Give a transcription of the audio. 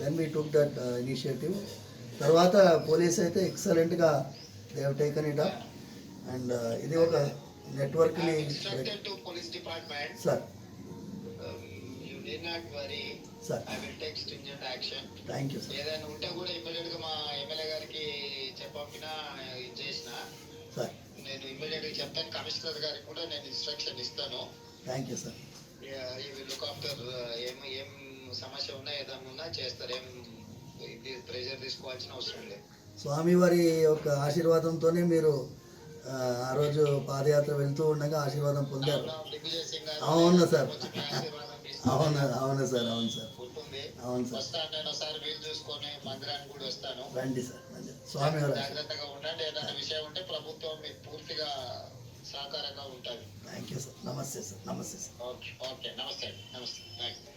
then we took that initiative తర్వాత police అయితే ఎక్సలెంట్గా they have taken it up and ఇది ఒక నెట్వర్క్ని sir sir thank you sir ఏదైనా ఉంటే కూడా మా ఎమ్మెల్యే గారికి చెప్పినా చేసిన. సార్ నేను చెప్తాను. కమిషనర్ గారికి కూడా నేను ఇన్స్ట్రక్షన్ ఇస్తాను. Thank you sir look after ఏం ఏం సమస్య ఉన్నా ఏదైనా ఉన్నా చేస్తారు. ఏం ఇది ప్రెషర్ తీసుకోవాల్సిన అవసరం లేదు. స్వామివారి యొక్క ఆశీర్వాదంతోనే మీరు ఆ, రోజు పాదయాత్ర వెళ్తూ ఉండగా ఆశీర్వాదం పొందారు. అవును సార్. అవును అవును సార్ అవును సార్. అవును సార్. రండి సార్ రండి. ఆశీర్వాదం. జాగ్రత్తగా ఉండండి. ఏదైనా విషయం ఉంటే ప్రభుత్వం మీకు పూర్తిగా సహకారంగా ఉంటుంది థ్యాంక్ యూ సార్. నమస్తే సార్ నమస్తే సార్. Okay okay. నమస్తే నమస్తే. Thank you.